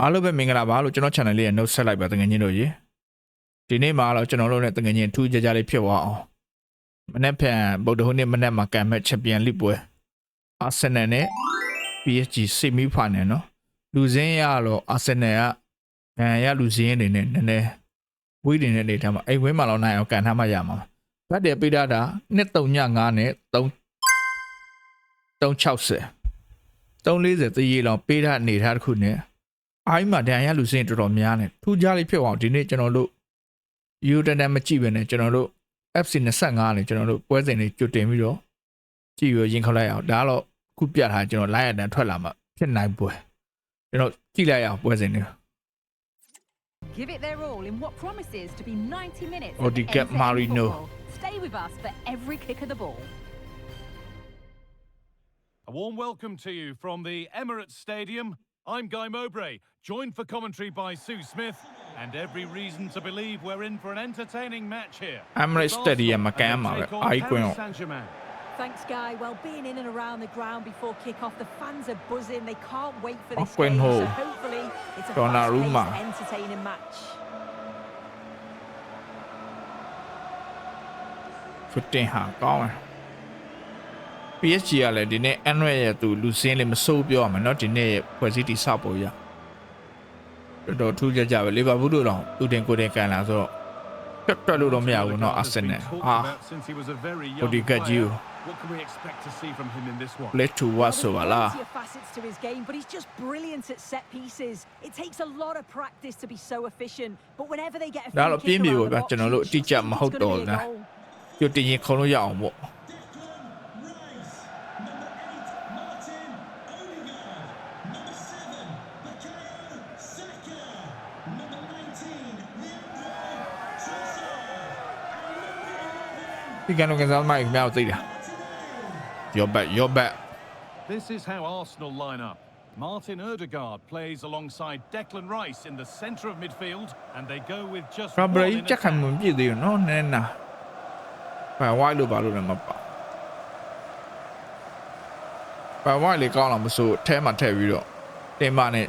အားလုံးပဲမင်္ဂလာပါလို့ကျွန်တော် channel လေးရဲ့ note ဆက်လိုက်ပါတကယ်ချင်းတို့ရေဒီနေ့မှာတော့ကျွန်တော်တို့နဲ့တကယ်ချင်းထူးခြားခြားလေးဖြစ်သွားအောင်မနေ့ဖြန်ဗုဒ္ဓဟူးနေ့မနေ့မှာကံမဲ့ချန်ပီယံလိပွဲအာဆင်နယ်နဲ့ PSG semi final နော်လူစင်းရတော့အာဆင်နယ်ကအဲရလူစင်းအနေနဲ့နည်းနည်းဝိတင်တဲ့နေထားမှာအိမ်ဝင်းမှာတော့နိုင်အောင်ကန်ထားမှရမှာဘတ်တယ်ပေးတာတာ235နဲ့3 360 340တရေလောင်ပေးထားအနေထားတစ်ခုနဲ့ အိုင်းမှာဒဏ်ရလူစင်းတော်တော်များနေထူးခြားလေးဖြစ်အောင်ဒီနေ့ကျွန်တော်တို့ယူတန်တန်မကြည့်ပဲနဲ့ကျွန်တော်တို့ FC 25နဲ့ကျွန်တော်တို့ပွဲစဉ်လေးကြိုတင်ပြီးတော့ကြည့်ရရင်ခေါက်လိုက်အောင်ဒါကတော့ခုပြထားကျွန်တော်လိုက်ရတန်ထွက်လာမှဖြစ်နိုင်ပွဲကျွန်တော်ကြည့်လိုက်အောင်ပွဲစဉ်လေး Give it their all in what promises to be 90 minutes. of Odegaard end-to-end Marino. football. Stay with us for every kick of the ball. A warm welcome to you from the Emirates Stadium. I'm Guy Mowbray, joined for commentary by Sue Smith, and every reason to believe we're in for an entertaining match here. Emirates It's Stadium Arsenal,မှာကမ်း and မှာ they ပဲ take on အိုက်ကွင်း Paris Saint-Germain. Thanks, Guy. Well, being in and around the ground before kick-off, the fans are buzzing. They can't wait for this Off-wing game. hole. So hopefully, it's a Donnarumma. fast-paced, entertaining match. ဖစ်တင်ဟာကောင်းတယ် PSG ကလည်းဒီနေ့ Android ရဲ့သူလူစင်းလေးမစိုးပြောရမှာเนาะဒီနေ့ရဲ့ဖွဲ့စည်းတည်ဆောက်ပေါ်ရ တော်တော်ထူးခြားကြပဲလီဗာပူးတို့တော့သူတင်ကိုယ်တင်ကန်လာဆိုတော့ပြတ်တွက်လို့တော့မရဘူးเนาะအာဆင်နယ် Talked ဟာ about since he was a very young Odegaard player. you. What can we expect to see from him in this one? play to what so Well, la there's plenty of facets to his game, but he's just brilliant at set pieces. It takes a lot of practice to be so efficient, but whenever they get a ဒါ free တော့ kick ပြင်းပြေ around ကို the ဗျာ box, ကျွန်တော်တို့အ you တိအကျ just မ think ဟုတ် it's တော့ gonna be a လား goal. ကြိုတင်ရင်ခုံလို့ရအောင်ပေါ့ He ganó que se alma y me. Your bet, your bet. This is how Arsenal line up. Martin Odegaard plays alongside Declan Rice in the center of midfield and they go with just Robert one in chắc hẳn một gì điều nó nên là phải quay được vào luôn mà bảo. Phải quay lại con là một sự thế mà thể vì được. Tên bạn này.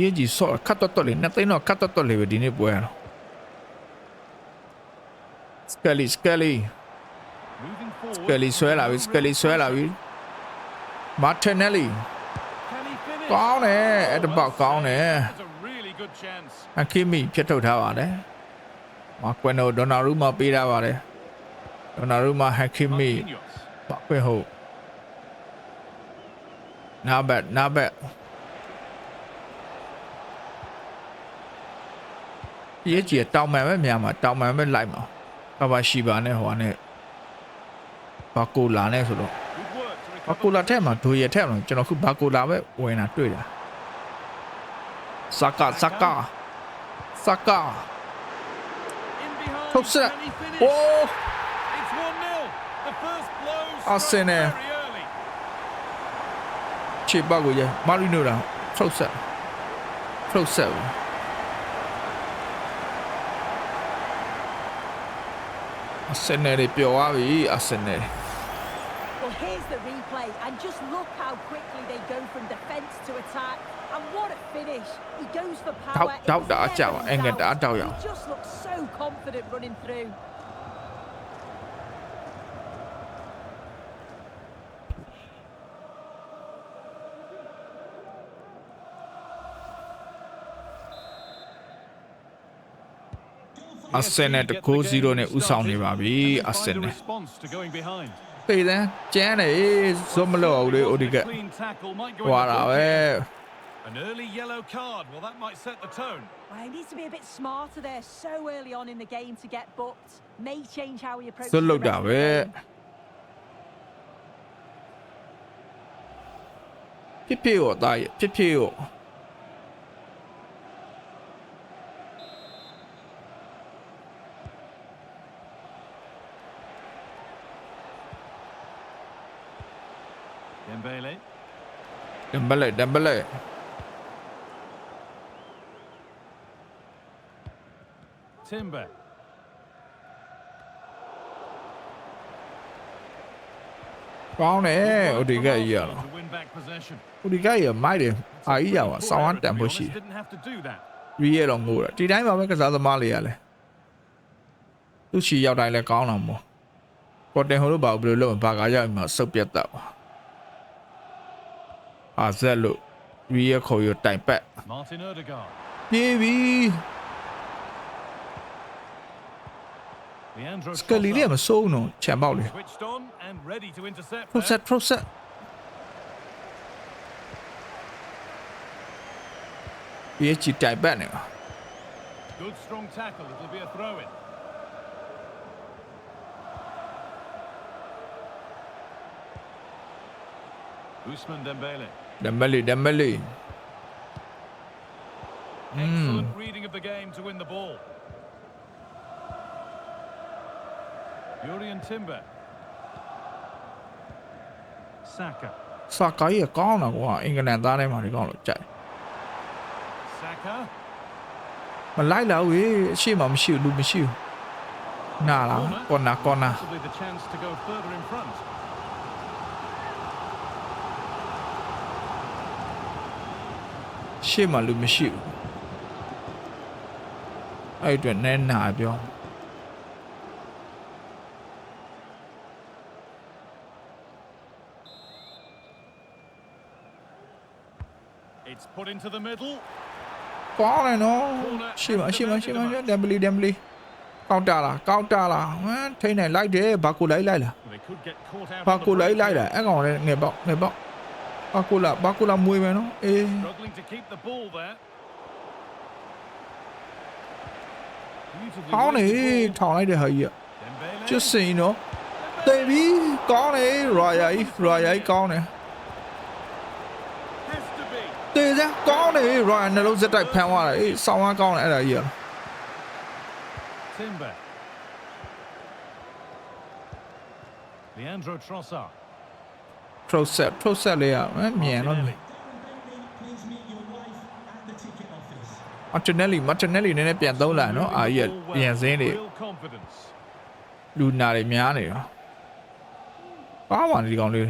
လိုက်ပြီပြင်းကြီးဆော့ခတ်တော့တော့လေနှစ်သိန်းတော့ခတ်တော့တော့လေပဲဒီနေ့ပွဲရတော့စကလီစကလီ Moving forward. စကလီဆွဲလာပြီစကလီဆွဲလာပြီမာတင်နယ်လီ Can he finish? ကောင်းတယ်အဲ့တပေါက်ကောင်းတယ် That's a really good chance. အခီမီဖြတ်ထုတ်ထားပါတယ်မာကွယ်နိုဒေါနာရူမာပေးထားပါတယ်ဒေါနာရူမာဟက်ခီမီ Marquinhos. ဘာခွင့်ဟုတ်နာဘက်နာဘက် ရေးကြီးတောင်မှန်ပဲများမှာတောင်မှန်ပဲလိုက်မှာကဘာရှိပါနဲ့ဟိုနဲ့ဘာကိုလာနဲ့ဆိုတော့ Good work to ဘာ recover ကိုလာထက်မှာဒိုရထက်မှာကျွန်တော်ခုဘာကိုလာပဲဝင်တာတွေ့တာစကာစကာစကာ in behind. Top set. Can he finish? โอ้ It's 1-0. The first blow struck Arsenal. very early. ခြေပတ်ကိုရမာရီနိုတာထုတ်ဆက်ထုတ်ဆက် ဘူးအဆင်နယ်တွေပျော်သွားပြီအဆင်နယ် Well, here's the replay, and just look how quickly they go from defence to attack. And what a finish! He goes for power. Doubt- it doubt was that I never doubt, in ain't got that I doubt. doubt, He yeah. just looks so confident running through. အဆင်နယ်တကူ0နဲ့ဥဆောင်နေပါပြီအဆင် Find a နယ် response to going behind. ပေတဲ့ကျန်းတယ်ဇွတ်မလို့ဘူးလေအိုဒီက Clean tackle might go ဟွာ in the တာပဲ goal. An early yellow card. Well, that might set the tone. Well, he needs to be a bit smarter there so early on in the game to get booked. May change how he approaches ဇွတ် the လို့ rest တာ of ပဲ the game. ဖြစ်ဖြစ်ရောတာရဲ့ဖြစ်ဖြစ်ရော Dembele. Dembele, Dembele. Timber. Bao nè, ở đi cái gì à? Ở đi cái gì mai đi? Ai gì à? Sao anh tạm bớt gì? Vì vậy là ngu rồi. Chỉ đánh vào mấy cái giá tầm mà liền này. Tôi chỉ giao đại là con nào mà. ော်တင်ဟိုလိုပါဘယ်လိုလုပ်မှာဘာကားရောက်မှာစုပ်ပြတ်တာပါ အာဇက်လို့ရီရခေါ်ရတိုင်ပတ် Martin Odegaard. ပြေးပြီ Leandro စကလီလေးကမစိုးဘူးနော်ချန်ပေါက်လေ Switched on and ready to intercept. there. process process ပြေးချီတိုင်ပတ်နေပါ Good strong tackle. It'll be a throw in. Usman Dembele. ဒမ်ဘလီဒမ်ဘလီ Dembele, Dembele. Excellent hmm. reading of the game to win the ball. Yurian Timber. Saka. Saka ý là con nào của England ta đây mà thì con lại chạy. Saka. Mà lái là ấy chi mà mình chịu, đùm mình chịu. Nà là, con nà, con nà. ရှေ့မှာလူမရှိဘူးအဲ့အတွက်နဲနာပြော It's put into the middle. ကောင်းတယ်နော်ရှေ့မှာရှေ့မှာရှေ့မှာဒမ်ဘလီဒမ်ဘလီကောက်တာလားကောက်တာလားဟမ်ထိနေလိုက်တယ်ဘာကိုလိုက်လိုက်လား They could get caught out. ဘာ on the ကိုလိုက် break လိုက်တာ here. အဲ့ကောင်လည်းငယ်ပေါက်ငယ်ပေါက် Bakula, Bakula 10 mày nó. Ê. Này, thỏ này để hời gì ạ, Chưa xì nữa. Tê bí, có này, rồi ấy, rồi ấy con này. Tê ra, có này, rồi này lâu giật đại phèo hoa đấy, sau hai con này là gì ạ? Leandro Trossard. Process process လေးကမမြန်တော့ Martinelli. Martinelli Martinelli နည်းနည်းပြန်သုံးလာနော်အာကြီးက Moving the ball ပြန် well. စင်းတွေ Real confidence. လူနာတွေများနေတော့ကောင်းပါလေဒီကောင်လေး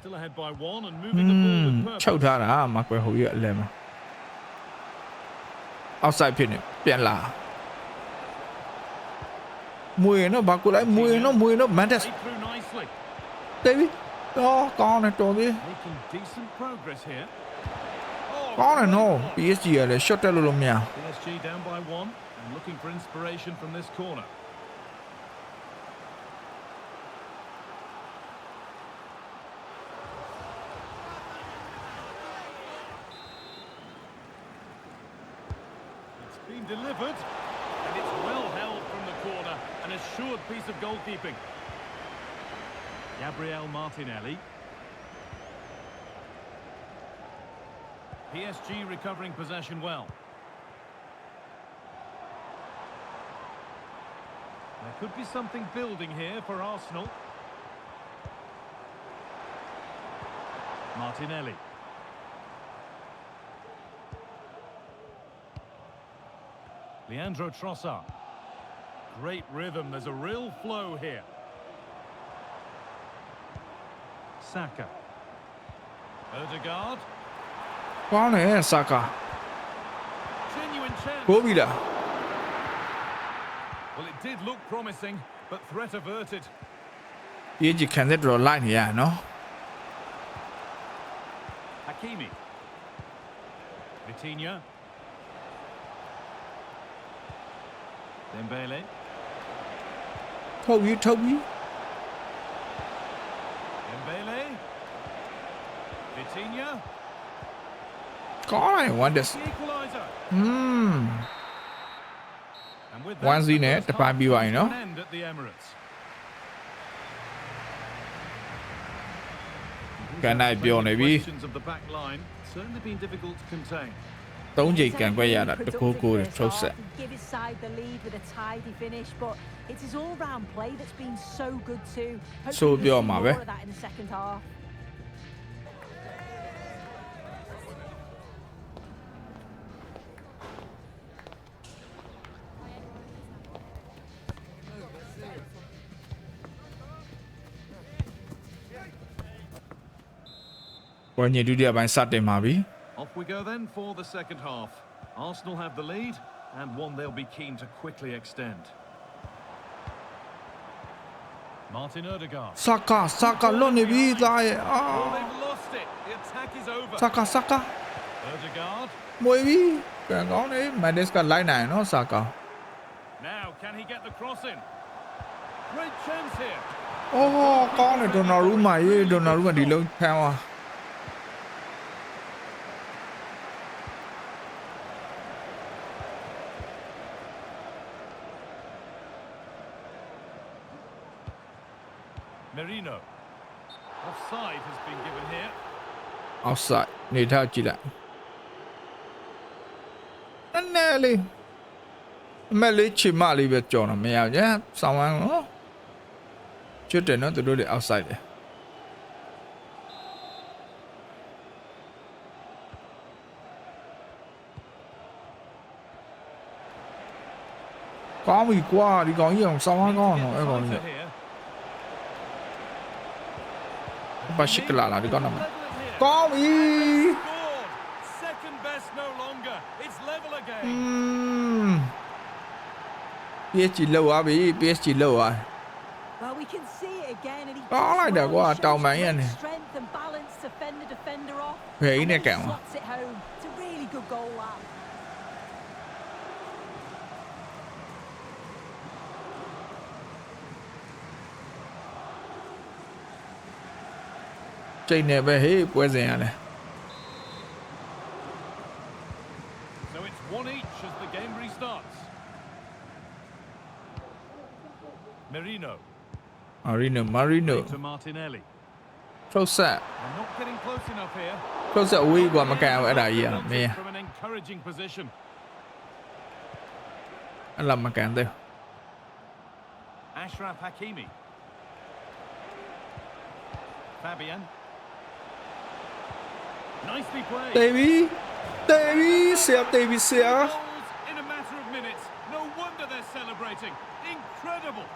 still ahead by one and อื moving the ball ม with ချုပ် purpose. ထားတာမကွယ်ဟိုကြီးအလဲမှာ outside ဖြစ်နေပြန်လာမွေနော်ဘာကိုလိုက်မွေနော်မွေနော် Mantis Played through nicely. တေးပြီတော့ကောင်းတယ်တော်သေး Making decent progress here. ကောင်းတယ်နော် PSG ကလည်း shot တက်လို့လို့မရ PSG down by one and looking for inspiration from this corner. Piece of goalkeeping. Gabriel Martinelli. PSG recovering possession well. There could be something building here for Arsenal. Martinelli. Leandro Trossard. Great rhythm, there's a real flow here. Saka. Odegaard. Var ne ya eh, Saka? Gå. Well, it did look promising, but threat averted. Egypt you can let draw line here, no? Hakimi. Vitinha. Dembele. Toby, Toby. Mbele. Vitinha. Có này, Wonders. Hmm. One Z nè, The bài biểu ảnh nó. Cái này biểu này bi. Certainly been difficult to contain. Toonjinkan gì càng quay Trose. là được side the lead with a tidy finish, but it's his all-round play that's been so good too. So be on my way. that in the second We go then for the second half. Arsenal have the lead, and one they'll be keen to quickly extend. Martin Odegaard. Saka, Saka, Lonnie Vidlae. Ah. Oh. they've lost it. The attack is over. Saka, Saka. Odegaard. Muy bien. Có đấy, mà đến line này nó Saka. Now can he get the cross in? Great chance here. Oh, con này Donnarumma, Donnarumma đi lớn theo à. Marino. Offside has been given here. Offside နေထားကြည့်လိုက်။နည်းနည်းလေးအမက်လေးချိန်မလေးပဲကြော်တော့မရဘူးည။ဆောင်းဝမ်းနော်။ကျွတ်တယ်နော်သူတို့တွေ offside တယ်။ có mì qua đi có nhiều sao ăn ngon rồi em còn Bashikla là đứa con nào có ý. Uhm. PSG lâu quá bị PSG lâu à đó là được quá trâu mấy anh Huệ nè cậu that. ချိန်နေပဲဟေးပွဲစဉ်ရလဲ So it's one each as the game restarts. Merino မာရီနိုမာရီနို to Martinelli. ထုတ်ဆက် They're not getting close enough here. ထုတ်ဆက်အဝေးကွာမကန်ဘူးအဲ့ဒါကြီးရမင်း From an encouraging position. အဲ့လာမကန်သေး Ashraf Hakimi. Fabian. Nicely played. တေးပြီတေးပြီဆရာတေးပြီဆရာ Goals in a matter of minutes. No wonder they're celebrating. Incredible.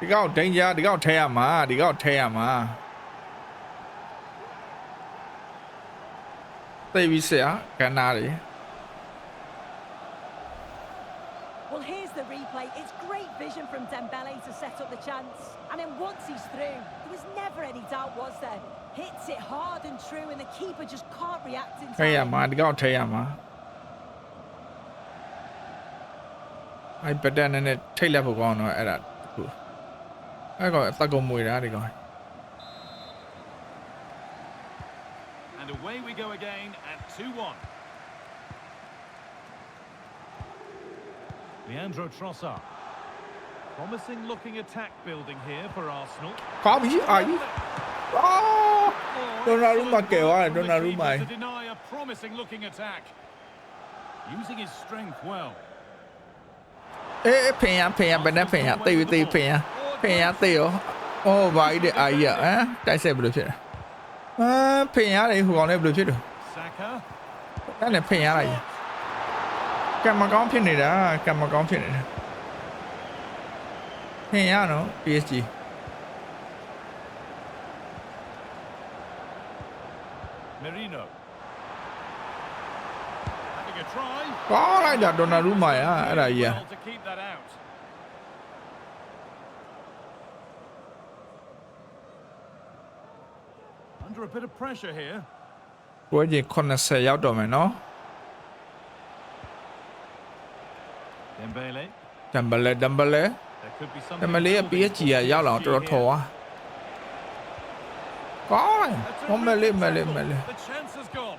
ဒီကောင်ဒိန်ဂျာဒီကောင်ထဲရမှာဒီကောင်ထဲရမှာတေးပြီဆရာကန်နာတွေ Dembele to set up the chance. And then once he's through, there was never any doubt, was there? Hits it hard and true, and the keeper just can't react in time. Teyama, they got Teyama. I bet then in it, take level one or that. I got that go more that I And away we go again at 2 1. Leandro Trossard. Promising looking attack building here for Arsenal. Khó bị giết Donnarumma kêu ai Donnarumma. To deny a promising looking attack. Using his strength well. Ê, phe phe bên đó phe tiêu tiêu phe phe tiêu. Ô vậy để ai giờ á, trái xe bị được chết. À, phe này còn này bị được chết được. Cái này phe này. Cầm mà con phe này đã, cầm mà con phe này. Đã. ထင်ရနော် PSG ကောင်းလိုက်တာဒေါ်နာရူမာရအဲ့ဒါကြီးอ่ะ Under a bit of pressure here. ကိုယ်ကြီး90ရောက်တော့မယ်နော် Dembele Dembele Dembele ဘလဲဒမ်ဘလဲ There could be ဒ something. မ်ဘလဲက building PSG က for ရောက်လာတော့တော်တော် PSG ထော် here. သွား ကောင်းတယ် A ဟောမဲလေး terrific မဲလေး tackle. မဲလေး The chance has gone.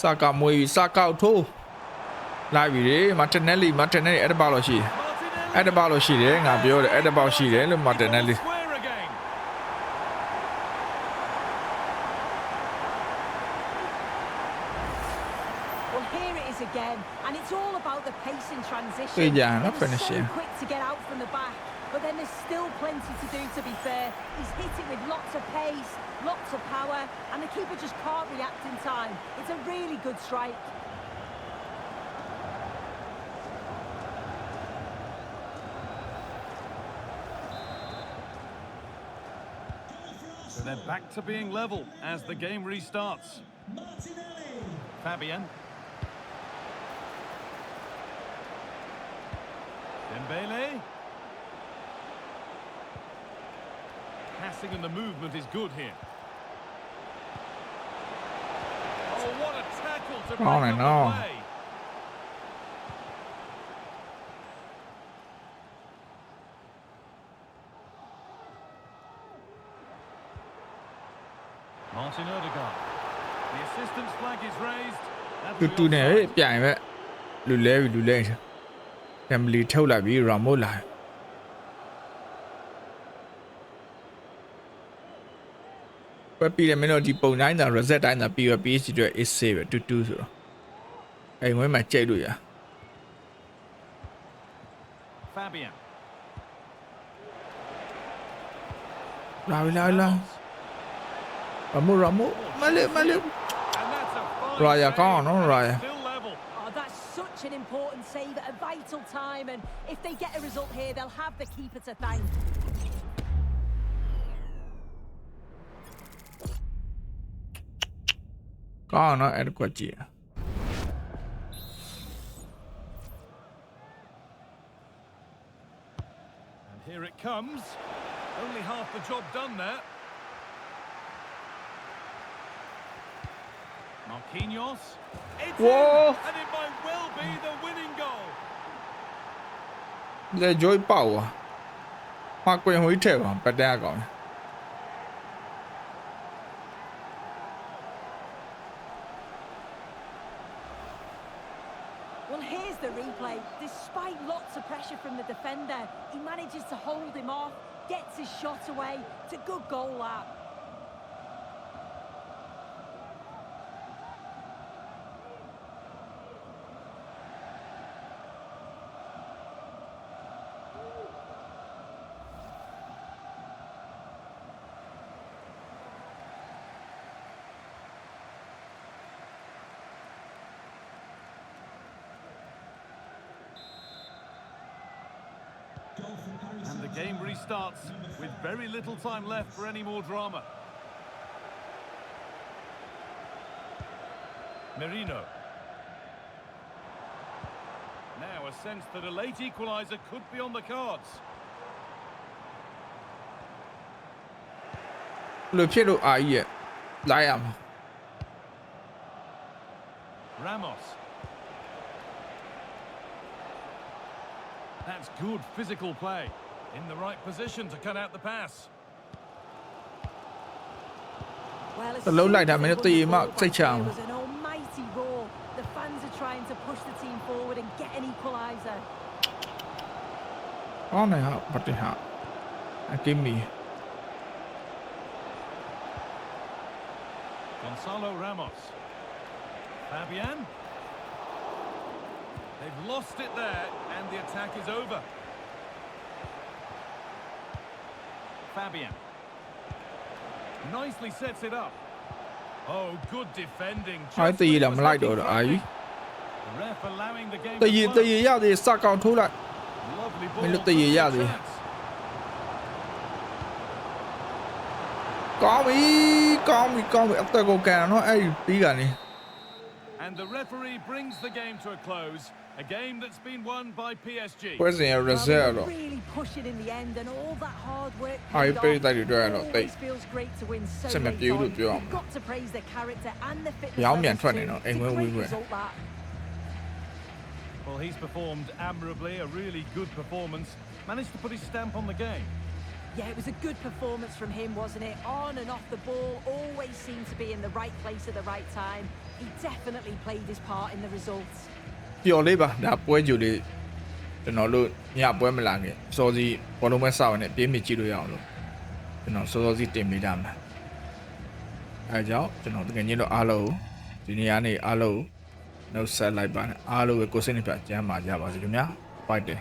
စာကမွေးစာကောက်ထိုးလိုက်ပြီလေမာတင်နယ်လီမာတင်နယ်လီအဲ့တပါလို့ရှိတယ် Martinelli. အဲ့တပါလို့ရှိတယ်ငါပြောတယ်အဲ့တပါရှိတယ်လို့မာတင်နယ်လီ Square again. Well, here it is again, and it's all about the pace in transition. Good, yeah, He not was finishing. to get out from the back, but then there's still plenty to do. To be fair, he's hit it with lots of pace, lots of power, and the keeper just can't react in time. It's a really good strike. So they're back to being level as the game restarts. Fabian. Dembele. Passing and the movement is good here. Oh, what a tackle to break oh, I know. Play. Martin Odegaard. The assistance flag is raised. Tuttu ne, pian ve. Lüle, lüle. ပြိုင်ပဲလူလဲပြီလူလဲတမ်ဘလီထုတ်လိုက်ပြီရာမိုလာပဲပြီးတယ်မင်းတို့ဒီပုံတိုင်းသာ reset တိုင်းသာပြီးရ PSG အတွက် is ပဲတူတူဆိုတော့အိမ်ဝဲမှာကြိတ်လို့ရ Fabian. လာပြီလာပြီလာရာမိုရာမိုမလေးမလေး And that's a fine Raya, save. come save at a vital time, and if they get a result here, they'll have the keeper to thank. Kau nak ada kuaci ya? Here it comes. Only half the job done there. Marquinhos. It's Whoa. In, and it might well be the winning goal. Le Joy Power. Mark Quinn Hui Teva, but there gone. Well, here's the replay. Despite lots of pressure from the defender, he manages to hold him off, gets his shot away. It's a good goal, that. game restarts with very little time left for any more drama. Merino. Now a sense that a late equaliser could be on the cards. Løb til du. Liam, Ramos. That's good physical play. In the right position to cut out the pass. The low light that minute the mark play charm. The fans are trying to push the team forward and get an equalizer. Oh no, but they have. Give me. Gonzalo Ramos. Fabian. They've lost it there and the attack is over. Fabian. Nicely sets it up. Oh, good defending. Đấy, tự nhiên làm lại đội ấy. Tự nhiên, tự nhiên ra thì sao còn lại. Mình được gì. Có có có nó ấy gần. And the referee brings the game to a close. A game that's been won by PSG. Pues señor Rosero. Ay, pero italiano, they. Well, he's performed admirably, a really good performance. Managed to put his stamp on the game. Yeah, it was a good performance from him, wasn't it? On and off the ball, always seemed to be in the right place at the right time. He definitely played his part in the results. ပျော်လေးပါဒါပွဲကြိုလေးကျွန်တော်တို့ညပွဲမလာခင်စောစီဘောလုံးပွဲစောက်နေပြေးမြကြည့်လို့ရအောင်လို့ကျွန်တော်စောစောစီတင်ပေးတာမှာအဲဒါကြောင့်ကျွန်တော်တကယ်ကြီးတော့အားလုံးဒီနေ့ကနေအားလုံးနှုတ်ဆက်လိုက်ပါနဲ့အားလုံးပဲကိုယ်စိတ်နှပြကျမ်းပါကြပါစေခင်ဗျာ fight တယ်